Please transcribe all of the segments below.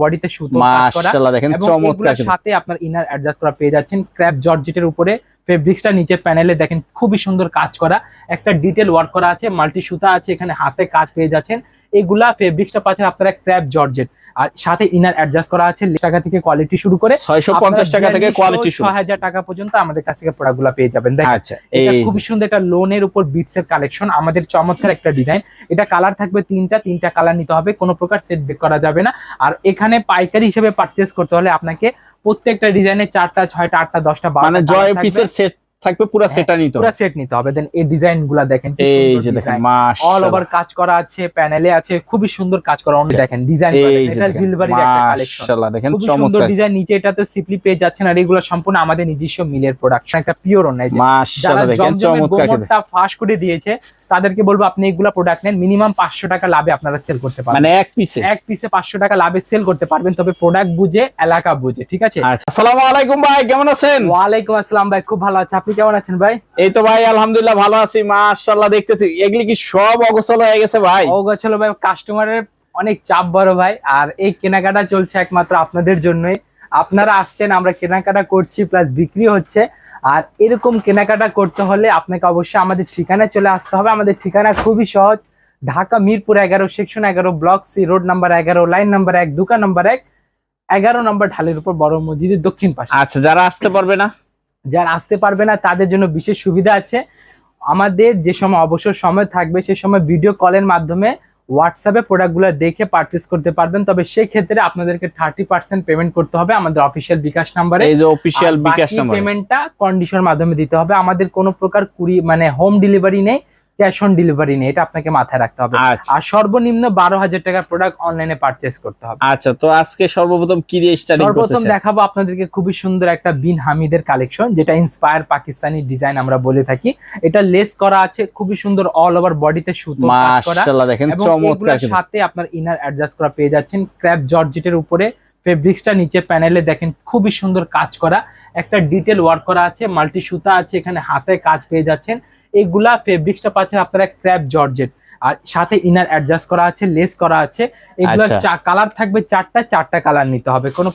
বডিতে সুতো কাজ করা মাশাআল্লাহ দেখেন চমৎকার সাথে আপনার ইনার অ্যাডজাস্ট করা পেয়ে যাচ্ছেন। ক্র্যাপ জর্জেটের উপরে ফেব্রিক্সটা নিচের প্যানেলে দেখেন খুবই সুন্দর কাজ করা। একটা ডিটেল ওয়ার্ক করা আছে মাল্টি সুতা আছে এখানে হাতে কাজ পেয়ে যাচ্ছেন। এগুলা ফেব্রিক্সটা পাচ্ছেন আপনারা ক্র্যাপ জর্জেট। আর সাথে ইনার অ্যাডজাস্ট করা আছে টাকা থেকে কোয়ালিটি শুরু করে 650 টাকা থেকে কোয়ালিটি শুরু। ছয় হাজার টাকা পর্যন্ত আমাদের কাছ থেকে প্রোডাক্টগুলো পেয়ে যাবেন। দেখেন আচ্ছা এটা খুবই সুন্দর একটা লোনের উপর বিটস এর কালেকশন আমাদের চমৎকার একটা ডিজাইন এটা কালার থাকবে তিনটা তিনটা কালার নিতে হবে কোনো প্রকার সেট বেক করা যাবে না। আর এখানে পাইকারি হিসেবে পারচেস করতে হলে আপনাকে প্রত্যেকটা ডিজাইনে চারটা ছয়টা আটটা দশটা মানে জয় পিসের সেট থাকবে পুরো হ্যাঁ, সেটা নিতে পুরো সেট নিতে হবে। দেন এই ডিজাইনগুলা দেখেন এই যে দেখেন design। অল ওভার কাজ করা আছে প্যানেলে আছে খুবই সুন্দর কাজ করা। অন্য দেখেন ডিজাইন এটা দেখেন একটা কালেকশন মাশাআল্লাহ দেখেন খুবই সুন্দর ডিজাইন নিচে এটাতে সিপলি পেয়ে যাচ্ছেন আর এগুলো সম্পূর্ণ আমাদের নিজস্ব মিলের প্রোডাকশন একটা পিওর অন্যায় যারা মাশাআল্লাহ দেখেন চমৎকার। গোমরটা ফাঁস করে দিয়েছে তাদেরকে বলব আপনি এগুলা প্রোডাক্ট নেন। মিনিমাম পাঁচশো টাকা লাভে আপনারা সেল করতে পারবেন। মানে এক পিসে এক পিসে পাঁচশো টাকা লাভে সেল করতে পারবেন। তবে প্রোডাক্ট বুঝে এলাকা বুঝে ঠিক আছে? আচ্ছা আসসালামু আলাইকুম ভাই কেমন আছেন? ওয়ালাইকুম আসসালাম ভাই খুব ভালো আছে। আপনি কেমন আছেন ভাই? এই তো ভাই আলহামদুলিল্লাহ ভালো আছি মাশাআল্লাহ দেখতেছি। এগুলি কি সব অগোছল হয়ে গেছে ভাই? অগোছল ভাই কাস্টমারের অনেক চাপ বড় ভাই আর এই কেনাকাটা চলছে একমাত্র আপনাদের জন্যই। আপনারা আসছেন আমরা কেনাকাটা করছি প্লাস বিক্রি হচ্ছে। আর এরকম কেনাকাটা করতে হলে আপনাকে অবশ্যই আমাদের ঠিকানায় চলে আসতে হবে। আমাদের ঠিকানা খুবই সহজ। ঢাকা মিরপুর এগারো সেকশন এগারো ব্লক সি রোড নাম্বার এগারো লাইন নাম্বার এক দোকান নাম্বার এক এগারো নম্বর ঢালের উপর বড় মসজিদের দক্ষিণ পাশে। আচ্ছা যারা আসতে পারবে না যারা আসতে পারবে না তাদের জন্য বিশেষ সুবিধা আছে। আমাদের যে সময় অবসর সময় থাকবে সে সময় ভিডিও কলের মাধ্যমে হোয়াটসঅ্যাপে প্রোডাক্টগুলো দেখে পারচেস করতে পারবেন। তবে সেই ক্ষেত্রে আপনাদেরকে থার্টি পার্সেন্ট পেমেন্ট করতে হবে আমাদের অফিসিয়াল বিকাশ নাম্বারে এই যে অফিসিয়াল বিকাশ নাম্বার পেমেন্টটা কন্ডিশনের মাধ্যমে দিতে হবে। আমাদের কোনো প্রকার কুড়ি মানে হোম ডেলিভারি নেই। ক্যাশ অন ডেলিভারি নেই এটা আপনাকে মাথায় রাখতে হবে। আচ্ছা। আর সর্বনিম্ন বারো হাজার টাকার প্রোডাক্ট অনলাইনে পারচেস করতে হবে। আচ্ছা তো আজকে সর্বপ্রথম কি দিয়ে স্টার্টিং সর্বপ্রথম দেখাবো আপনাদেরকে খুবই সুন্দর একটা বিন হামিদের কালেকশন যেটা ইন্সপায়ার পাকিস্তানি ডিজাইন আমরা বলে থাকি। এটা লেস করা আছে খুবই সুন্দর অল ওভার বডিতে সুতো কাজ করা। মাশাআল্লাহ দেখেন চমৎকার সাথে আপনার ইনার অ্যাডজাস্ট করা পেয়ে যাচ্ছেন। ক্র্যাপ জর্জেটের উপরে ফেব্রিক্সটা নিচে প্যানেলে দেখেন খুবই সুন্দর কাজ করা। একটা ডিটেল ওয়ার্ক করা আছে মাল্টি সুতা আছে এখানে হাতে কাজ পেয়ে যাচ্ছেন। এগুলা ফেব্রিক্সটা পাচ্ছেন আপনারা ক্র্যাপ জর্জেট। আর সাথে ইনার অ্যাডজাস্ট করা আছে লেস করা আছে। আচ্ছা। কালার থাকবে চারটা চারটা কালার নিতে হবে। কোনো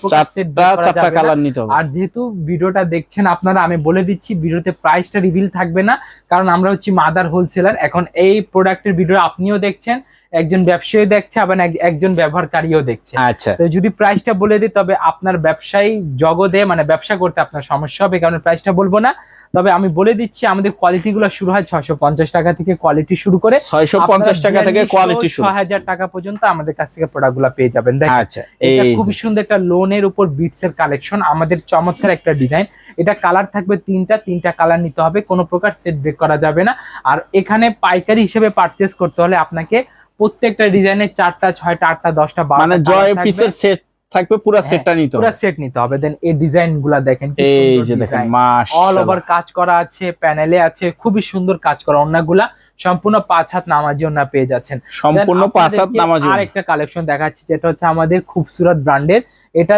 চারটা কালার নিতে হবে। আর যেহেতু ভিডিওটা দেখছেন আপনারা আমি বলে দিচ্ছি ভিডিওতে প্রাইসটা রিভিল থাকবে না। কারণ আমরা হচ্ছি মাদার হোলসেলার এখন এই প্রোডাক্টের ভিডিও আপনিও দেখছেন একজন ব্যবসায়ী দেখছে আবার এক- একজন ব্যবহারকারীও দেখছে। আচ্ছা। তো যদি প্রাইসটা বলে দিই তবে আপনার ব্যবসায়ী জগতে মানে ব্যবসা করতে আপনার সমস্যা হবে কারণ প্রাইসটা বলব না। তবে আমি বলে দিচ্ছি আমাদের কোয়ালিটি গুলো শুরু হয় ছশো পঞ্চাশ টাকা থেকে কোয়ালিটি শুরু করে 650 টাকা থেকে কোয়ালিটি শুরু। ছয় হাজার টাকা পর্যন্ত আমাদের কাছ থেকে প্রোডাক্টগুলো পেয়ে যাবেন। আচ্ছা এটা খুবই সুন্দর একটা লোনের উপর বিটস এর কালেকশন আমাদের চমৎকার একটা ডিজাইন এটা কালার থাকবে তিনটা তিনটা কালার নিতে হবে কোনো প্রকার সেট ব্রেক করা যাবে না। আর এখানে পাইকারি হিসেবে পারচেস করতে হলে আপনাকে প্রত্যেকটা ডিজাইনে চারটা ছয়টা আটটা দশটা মানে জয় পিসের সেট থাকবে পুরো হ্যাঁ, সেটটা নিতে পুরো সেট নিতে হবে। দেন এই ডিজাইনগুলা দেখেন কি এই যে দেখেন design। অল ওভার কাজ করা আছে প্যানেলে আছে খুবই সুন্দর কাজ করা অন্যগুলা। সম্পূর্ণ পাঁচ হাত নামাজি অন্য পেয়ে যাচ্ছেন। সম্পূর্ণ পাঁচ হাত নামাজি আরেকটা কালেকশন দেখাচ্ছি যেটা হচ্ছে আমাদের খুবসুরত ব্র্যান্ডের এটা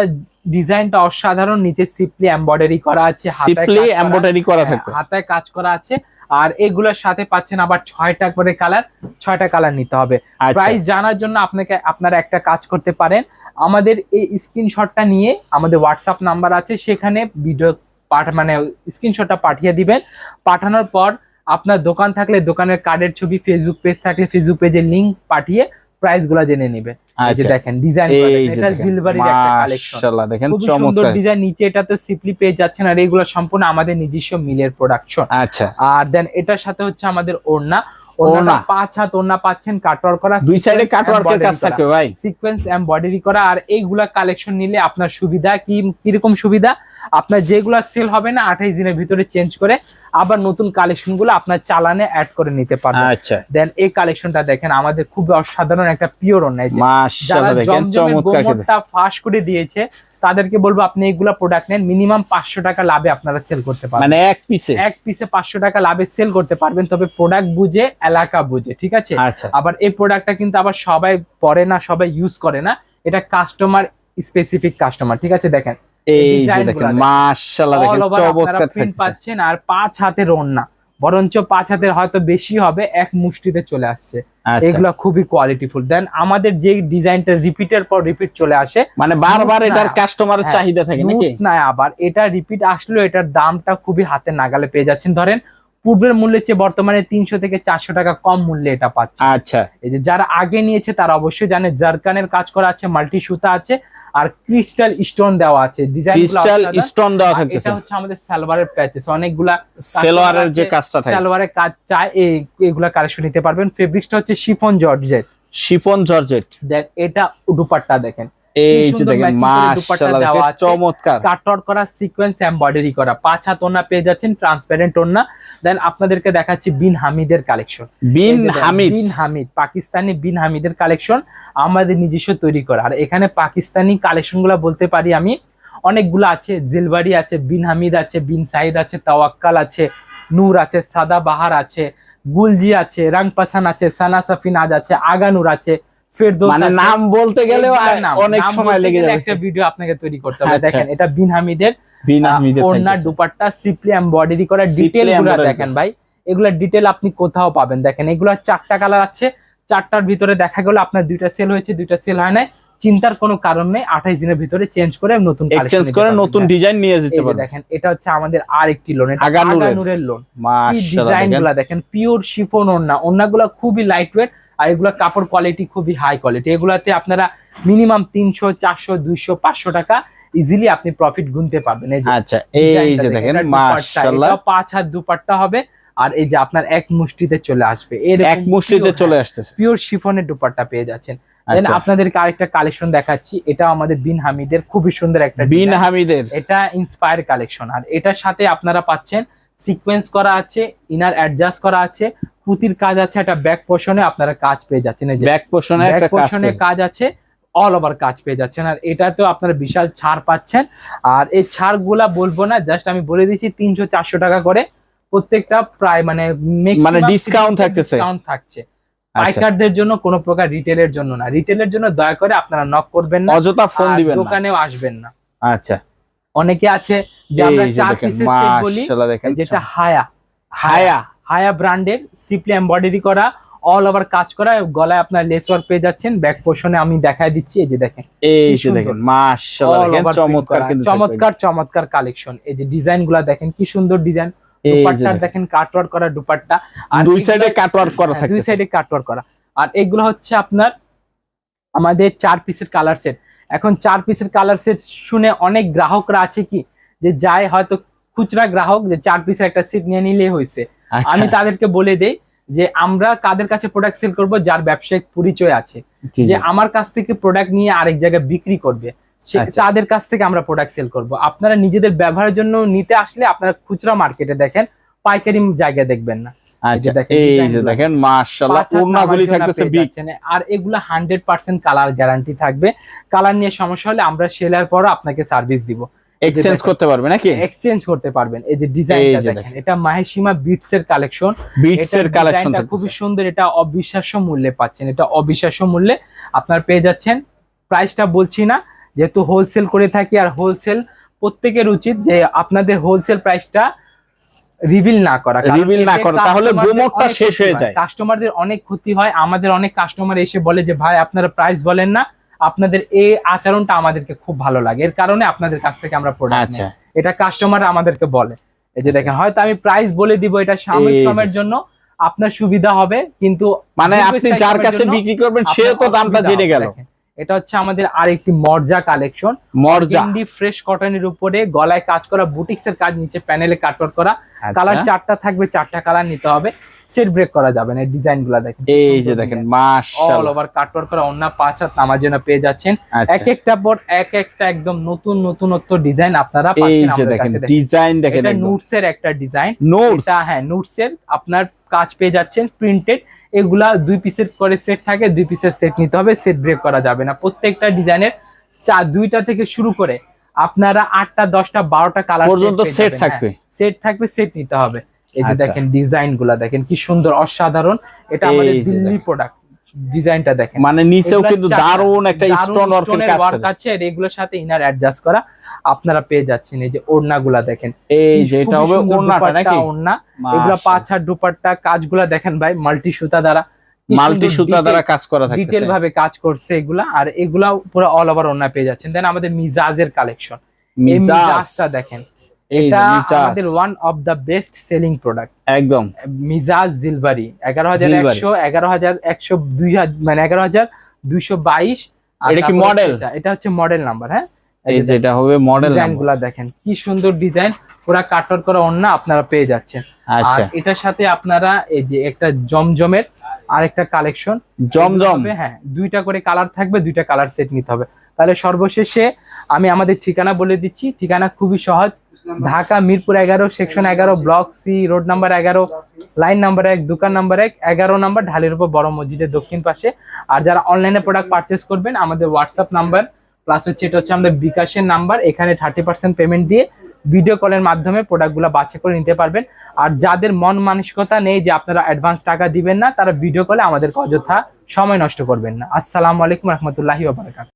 ডিজাইনটা অসাধারণ নিচে সিপলি এমব্রয়ডারি করা আছে হাতায় সিম্পলি কাজ করা- এমব্রয়ডারি করা হ্যাঁ, থাকবে। হাতায় কাজ করা আছে। আর এগুলোর সাথে পাচ্ছেন আবার ছয়টা করে কালার ছয়টা কালার নিতে হবে। আচ্ছা। প্রাইস জানার জন্য আপনাকে আপনারা একটা কাজ করতে পারেন। আমাদের এই স্ক্রিনশটটা নিয়ে আমাদের হোয়াটসঅ্যাপ নাম্বার আছে সেখানে ভিডিও পাঠ মানে স্ক্রিনশটটা পাঠিয়ে দিবেন। পাঠানোর পর আপনার দোকান থাকলে দোকানের কার্ডের ছবি ফেসবুক পেজ থাকলে ফেসবুক পেজের লিংক পাঠিয়ে প্রাইসগুলা জেনে নিবে। এই আচ্ছা। দেখেন ডিজাইন এটা একটা কালেকশন মাশাআল্লাহ দেখেন সুন্দর ডিজাইন নিচে এটা তো সিপলি পেয়ে যাচ্ছেন আর এগুলো সম্পূর্ণ আমাদের নিজস্ব মিলের প্রোডাকশন আচ্ছা। আর দেন এটার সাথে হচ্ছে আমাদের ওড়না। ওড়না। ওড়না পাঁচ হাত ওড়না পাচ্ছেন কাটওয়ার্ক করা দুই সাইডে কাটওয়ার্কের কাজ থাকে ভাই। সিকোয়েন্স এমব্রয়ডারি করা আর এইগুলা কালেকশন নিলে আপনার সুবিধা কি কীরকম সুবিধা? আপনার যেগুলা সেল হবে না আঠাইশ দিনের ভিতরে চেঞ্জ করে আবার নতুন কালেকশনগুলো আপনার চালানে অ্যাড করে নিতে পারবেন। আচ্ছা। দেন এই কালেকশনটা দেখেন আমাদের খুব অসাধারণ একটা পিওর অন্যায় যারা জমজমের ফাঁস করে দিয়েছে তাদেরকে বলব আপনি এগুলা প্রোডাক্ট নেন মিনিমাম পাঁচশো টাকা লাভে আপনারা সেল করতে পারবেন। মানে এক পিসে এক পিসে পাঁচশো টাকা লাভে সেল করতে পারবেন তবে প্রোডাক্ট বুঝে এলাকা বুঝে ঠিক আছে? আচ্ছা। আবার এই প্রোডাক্টটা কিন্তু আবার সবাই পরে না সবাই ইউজ করে না এটা কাস্টমার স্পেসিফিক কাস্টমার ঠিক আছে? দেখেন এই যে দেখেন। মাশাআল্লাহ দেখেন চমৎকার পাচ্ছেন আর পাঁচ হাতের ওড়না বরঞ্চ পাঁচ হাতের হয়তো বেশি হবে এক মুষ্টিতে চলে আসছে। আচ্ছা। এগুলা খুবই কোয়ালিটিফুল দেন আমাদের যে ডিজাইনটা রিপিটের পর রিপিট চলে আসে মানে বারবার এটার না। কাস্টমারের হ্যাঁ, চাহিদা থাকে নাকি? নাই আবার। এটা রিপিট আসলেও এটার দামটা খুবই হাতে নাগালে পেয়ে যাচ্ছেন। ধরেন পূর্বের মূল্যের চেয়ে বর্তমানে তিনশো থেকে চারশো টাকা কম মূল্যে এটা পাচ্ছে আচ্ছা। এই যে যারা আগে নিয়েছে তারা অবশ্যই জানে জারকানের কাজ করা আছে মাল্টি সুতা আছে আর ক্রিস্টাল স্টোন দেওয়া আছে ডিজাইন ক্রিস্টাল স্টোন দেওয়া থাকে এটা হচ্ছে আমাদের সালোয়ারের প্যাচেস অনেকগুলা সালোয়ারের যে কাজটা থাকে। সালোয়ারের কাজ চাই এই এগুলা কালেকশন নিতে পারবেন। ফেব্রিক্সটা হচ্ছে শিফন জর্জেট শিফন জর্জেট দেখ এটা দুপাট্টা দেখেন। এই যে দেখেন মাশাআল্লাহ। চমৎকার। করা সিকোয়েন্স এমব্রয়ডারি করা। পাঁচ হাত ওনা পেয়ে যাচ্ছেন ট্রান্সপারেন্ট দেন আপনাদেরকে দেখাচ্ছি বিন হামিদের কালেকশন বিন হামিদ। বিন হামিদ পাকিস্তানি বিন হামিদের কালেকশন আমাদের নিজস্ব তৈরি করা। আর এখানে পাকিস্তানি বলতে পারি আমি অনেকগুলো আছে। জিলবাড়ি আছে বিন হামিদ আছে বিন সাইদ আছে তাওয়াক্কাল আছে নূর আছে সাদা বাহার আছে গুলজি আছে রাং পাসান আছে সানা সাফিনাজ আছে আগানুর আছে। মানে। নাম বলতে গেলেও অনেক সময় লেগে যাবে। একটা ভিডিও আপনাকে তৈরি করতে হবে। আচ্ছা। দেখেন এটা বিন হামিদের বিন হামিদের দুপাট্টা সিপলি এমব্রয়ডারি করা গুলো দেখেন ভাই। এগুলা ডিটেল আপনি কোথাও পাবেন। দেখেন এগুলা চারটা কালার আছে। চারটার ভিতরে দেখা গেল আপনার দুইটা সেল হয়েছে দুইটা সেল হয় না চিন্তার কোনো কারণ নেই। আঠাইশ দিনের ভিতরে চেঞ্জ করে নতুন এক্সচেঞ্জ করে নতুন। ডিজাইন নিয়ে যেতে যে দেখেন এটা হচ্ছে আমাদের আর একটি লোন এটা আগানুরের। লোন ডিজাইনগুলা দেখেন পিওর শিফন ওড়না। ওড়নাগুলো খুবই লাইট ওয়েট আর এগুলা কাপড় কোয়ালিটি খুবই হাই কোয়ালিটি এগুলাতে আপনারা মিনিমাম তিনশো চারশো দুইশো পাঁচশো টাকা ইজিলি আপনি প্রফিট গুনতে পারবেন। আচ্ছা এই যে দেখেন, মাশাআল্লাহ। পাঁচ হাত দুপাট্টা হবে আর এই যে আপনার এক মুষ্টিতে চলে আসবে। এর এক মুষ্টিতে চলে আসতেছে। পিওর শিফনের দুপাট্টা পেয়ে যাচ্ছেন। দেন আচ্ছা। আপনাদেরকে আরেকটা কালেকশন দেখাচ্ছি এটা আমাদের বিন হামিদের খুবই সুন্দর একটা বিন হামিদের। এটা ইন্সপায়ার কালেকশন আর এটার সাথে আপনারা পাচ্ছেন সিকোয়েন্স করা আছে ইনার অ্যাডজাস্ট করা আছে পুতির কাজ আছে একটা ব্যাক পোর্শনে আপনারা কাজ পেয়ে যাচ্ছেন। এই যে ব্যাক পোর্শনে ব্যাক একটা কাজ পোর্শনে কাজ আছে অল ওভার কাজ পেয়ে যাচ্ছেন। আর এটা তো আপনারা বিশাল ছাড় পাচ্ছেন। আর এই ছাড়গুলা বলব না জাস্ট আমি বলে দিচ্ছি তিনশো চারশো টাকা করে প্রত্যেকটা প্রায় মানে মানে discount থাকতেছে। ডিসকাউন্ট থাকছে। আচ্ছা। পাইকারদের জন্য কোনো প্রকার রিটেলের জন্য না। রিটেলের জন্য দয়া করে আপনারা নক করবেন না অযথা ফোন দিবেন না। দোকানেও আসবেন না। আচ্ছা। অনেকে আছে যে আমরা চার পিসের সেট বলি যেটা হায়া। হায়া। হায়া ব্র্যান্ডের সিপলি এমব্রয়ডারি করা অল ওভার কাজ করা গলায় আপনার লেস ওয়ার্ক পেয়ে যাচ্ছেন। ব্যাক পোর্শনে আমি দেখাই দিচ্ছি এই যে দেখেন। এই যে দেখেন মাশাআল্লাহ দেখেন চমৎকার করা। কিন্তু চমৎকার চমৎকার কালেকশন এই যে ডিজাইনগুলা দেখেন কি সুন্দর ডিজাইন দুপাট্টা দেখেন। কাটওয়ার্ক করা দুপাট্টা। আর দুই সাইডে কাটওয়ার্ক করা হ্যাঁ, থাকে দুই সাইডে কাটওয়ার্ক করা। আর এগুলো হচ্ছে আপনার আমাদের চার পিসের কালার সেট এখন চার পিসের কালার সেট শুনে অনেক গ্রাহকরা আছে কি? যে যায় হয়তো খুচরা গ্রাহক যে চার পিসের একটা সিট নিয়ে নিলে হয়েছে। আচ্ছা, আমি তাদেরকে বলে দেই যে আমরা কাদের কাছে প্রোডাক্ট সেল করব যার ব্যবসায়িক পরিচয় আছে। যে আমার কাছ থেকে প্রোডাক্ট নিয়ে আরেক জায়গায় বিক্রি করবে আচ্ছা। তাদের কাছ থেকে আমরা প্রোডাক্ট সেল করব। আপনারা নিজেদের ব্যবহারের জন্য নিতে আসলে আপনারা খুচরা মার্কেটে দেখেন পাইকারি জায়গায় দেখবেন না। আচ্ছা দেখেন। আর এগুলো হান্ড্রেড পার্সেন্ট কালার গ্যারান্টি থাকবে। কালার নিয়ে সমস্যা হলে আমরা সেলার পর আপনাকে সার্ভিস দিব। এক্সচেঞ্জ। করতে পারবে নাকি? এক্সচেঞ্জ করতে পারবেন। এই যে ডিজাইনটা দেখেন। এটা মাহেশিমা বিটস এর কালেকশন বিটস এর কালেকশন খুবই সুন্দর। এটা অবিশ্বাস্য মূল্যে পাচ্ছেন। এটা অবিশ্বাস্য মূল্যে আপনার পেয়ে যাচ্ছেন। প্রাইসটা বলছি না। যেহেতু হোলসেল করে থাকি আর হোলসেল প্রত্যেকের উচিত যে আপনাদের হোলসেল প্রাইসটা রিভিল না করা। রিভিল না করা, তাহলে গুমটটা শেষ হয়ে যায়। কাস্টমারদের অনেক ক্ষতি হয়। আমাদের অনেক কাস্টমার এসে বলে যে ভাই আপনারা প্রাইস বলেন না। আপনাদের এই আচরণটা আমাদেরকে খুব ভালো লাগে। এর কারণে আপনাদের কাছ থেকে আমরা প্রোডাক্ট আচ্ছা। এটা কাস্টমার আমাদেরকে বলে। এই যে দেখেন হয়তো আমি প্রাইস বলে দিব এটা সাময়িক সময়ের জন্য আপনার সুবিধা হবে কিন্তু মানে আপনি যার কাছে বিক্রি করবেন সেও তো দামটা জেনে গেল। এটা হচ্ছে আমাদের আরেকটি মর্জা কালেকশন মর্জা। ইন্ডি ফ্রেশ কটনের উপরে গলায় কাজ করা বুটিক্স এর কাজ নিচে প্যানেলে কাটওয়ার্ক করা। আচ্ছা। কালার চারটা থাকবে চারটা কালার নিতে হবে। সেট ব্রেক করা যাবে না ডিজাইনগুলা দেখেন। এই যে দেখেন অল ওভার কাটওয়ার্ক করা অন্য পাঁচ হাত নামার জন্য পেয়ে যাচ্ছেন। আচ্ছা। এক একটা পর এক একটা একদম নতুন নতুনত্ব ডিজাইন আপনারা এই যে দেখেন ডিজাইন দেখেন এটা নুটস এর একটা ডিজাইন নোটস এটা হ্যাঁ নুটস এর আপনার কাজ পেয়ে যাচ্ছেন প্রিন্টেড এগুলা দুই পিসের করে সেট থাকে দুই পিসের সেট নিতে হবে সেট ব্রেক করা যাবে না। প্রত্যেকটা ডিজাইনের চার দুইটা থেকে শুরু করে আপনারা আটটা দশটা বারোটা কালার পর্যন্ত set থাকবে। সেট থাকবে সেট নিতে হবে। এই যে আচ্ছা। দেখেন ডিজাইনগুলা দেখেন কি সুন্দর অসাধারণ। এটা আমাদের দিল্লি। প্রোডাক্ট ডিজাইনটা দেখেন। মানে নিচেও কিন্তু দারুণ একটা স্টোন ওয়ার্কের কাজ আছে আর এগুলোর সাথে ইনার অ্যাডজাস্ট করা। আপনারা পেয়ে যাচ্ছেন এই যে ওড়নাগুলা দেখেন। এই যে এটা হবে ওড়নাটা নাকি? ওড়না। এগুলা পাঁচ হাত দুপাট্টা কাজগুলা দেখেন ভাই মাল্টি সুতা দ্বারা। মাল্টি সুতা দ্বারা কাজ করা থাকে ডিটেল ভাবে কাজ করছে এগুলা আর এগুলা পুরো অল ওভার ওড়না পেয়ে যাচ্ছেন। দেন আমাদের মিজাজের কালেকশন মিজাজটা দেখেন। এটা আমাদের one of the best selling product একদম। মিজাজ জিলবারি। এগারো হাজার একশো এগারো হাজার একশো দুই হাজার মানে এগারো হাজার দুইশো বাইশ এটা কি model? এটা- হচ্ছে মডেল নাম্বার হ্যাঁ? এই যেটা হবে মডেল ডিজাইন দেখেন কি সুন্দর ডিজাইন। পুরা কাটর করা অন্য আপনারা পেয়ে যাচ্ছেন। আচ্ছা। এটার সাথে আপনারা এই যে একটা জমজমের আর একটা কালেকশন জমজম। হ্যাঁ দুইটা করে কালার থাকবে দুইটা কালার সেট নিতে হবে। তাহলে সর্বশেষে আমি আমাদের ঠিকানা বলে দিচ্ছি। ঠিকানা খুবই সহজ। ঢাকা মিরপুর এগারো সেকশন এগারো ব্লক সি রোড নাম্বার এগারো লাইন নাম্বার এক দোকান নাম্বার এক এগারো নাম্বার ঢালের উপর বড় মসজিদের দক্ষিণ পাশে। আর যারা অনলাইনে প্রোডাক্ট পারচেস করবেন আমাদের হোয়াটসঅ্যাপ নাম্বার প্লাস হচ্ছে এটা হচ্ছে আমাদের বিকাশের নাম্বার এখানে থার্টি পার্সেন্ট পেমেন্ট দিয়ে ভিডিও কলের মাধ্যমে প্রোডাক্টগুলো বাছাই করে নিতে পারবেন। আর যাদের মন মানসিকতা নেই যে আপনারা অ্যাডভান্স টাকা দিবেন না তারা ভিডিও কলে আমাদের অযথা সময় নষ্ট করবেন না। আসসালামু আলাইকুম রহমতুল্লাহি ওবারাকাত